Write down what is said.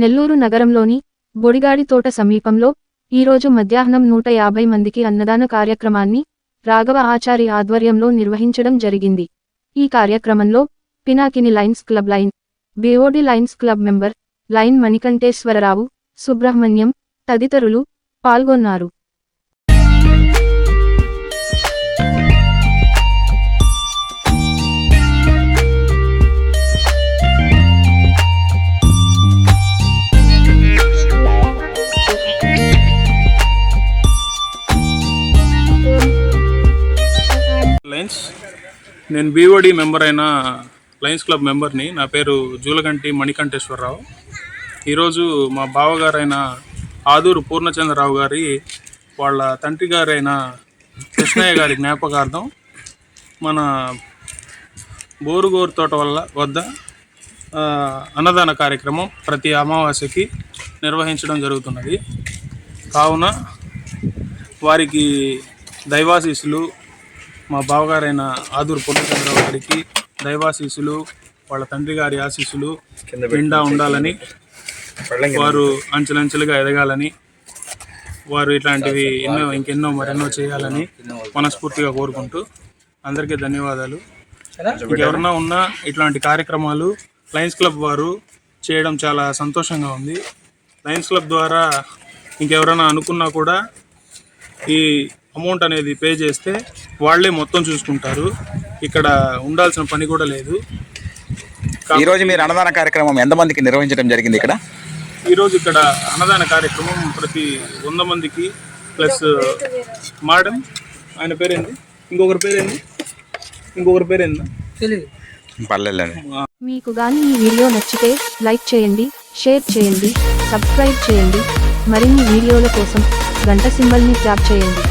నెల్లూరు నగరంలోని బొడిగాడి తోట సమీపంలో ఈరోజు మధ్యాహ్నం నూట యాభై మందికి అన్నదాన కార్యక్రమాన్ని రాఘవ ఆచారి ఆధ్వర్యంలో నిర్వహించడం జరిగింది. ఈ కార్యక్రమంలో Pinakini lions club lion BOD lions club member lion Manikanteswararao Subrahmanyam తదితరులు పాల్గొన్నారు. నేను బీఓడి మెంబర్ అయిన లయన్స్ క్లబ్ మెంబర్ని నా. పేరు జూలగంటి మణికంఠేశ్వరరావు. ఈరోజు మా బావగారైన ఆదూరు పూర్ణచంద్రరావు గారి వాళ్ళ తండ్రి గారైన కృష్ణయ్య గారి జ్ఞాపకార్థం మన బోరుగోరు తోట వల్ల వద్ద అన్నదాన కార్యక్రమం ప్రతి అమావాస్యకి నిర్వహించడం జరుగుతున్నది. కావున వారికి దైవాశీసులు మా బావగారైన ఆదూరు పొన్నచంద్రరావు గారికి దైవాశీస్సులు వాళ్ళ తండ్రి గారి ఆశీస్సులు నిండా ఉండాలని వారు అంచెలంచెలుగా ఎదగాలని వారు ఇట్లాంటివి ఎన్నో ఇంకెన్నో మరెన్నో చేయాలని మనస్ఫూర్తిగా కోరుకుంటూ అందరికీ ధన్యవాదాలు. ఇంకెవరన్నా ఉన్నా ఇట్లాంటి కార్యక్రమాలు లయన్స్ క్లబ్ వారు చేయడం చాలా సంతోషంగా ఉంది. లయన్స్ క్లబ్ ద్వారా ఇంకెవరైనా అనుకున్నా కూడా ఈ అమౌంట్ అనేది పే చేస్తే వాళ్ళే మొత్తం చూసుకుంటారు. ఇక్కడ ఉండాల్సిన పని కూడా లేదు. ఈ రోజు మీరు అన్నదాన కార్యక్రమం ఎంతమందికి నిర్వహించడం జరిగింది ఇక్కడ? ఈరోజు ఇక్కడ అన్నదాన కార్యక్రమం ప్రతి వంద మందికి ప్లస్ మేడం ఆయన పేరేంది? ఇంకొకరి పేరేంది? ఇంకొకరి పేరేందా? పల్లెల్లోనే మీకు గాని ఈ వీడియో నచ్చితే లైక్ చేయండి షేర్ చేయండి సబ్స్క్రైబ్ చేయండి. మరిన్ని వీడియోల కోసం గంట సింబల్ని ట్యాప్ చేయండి.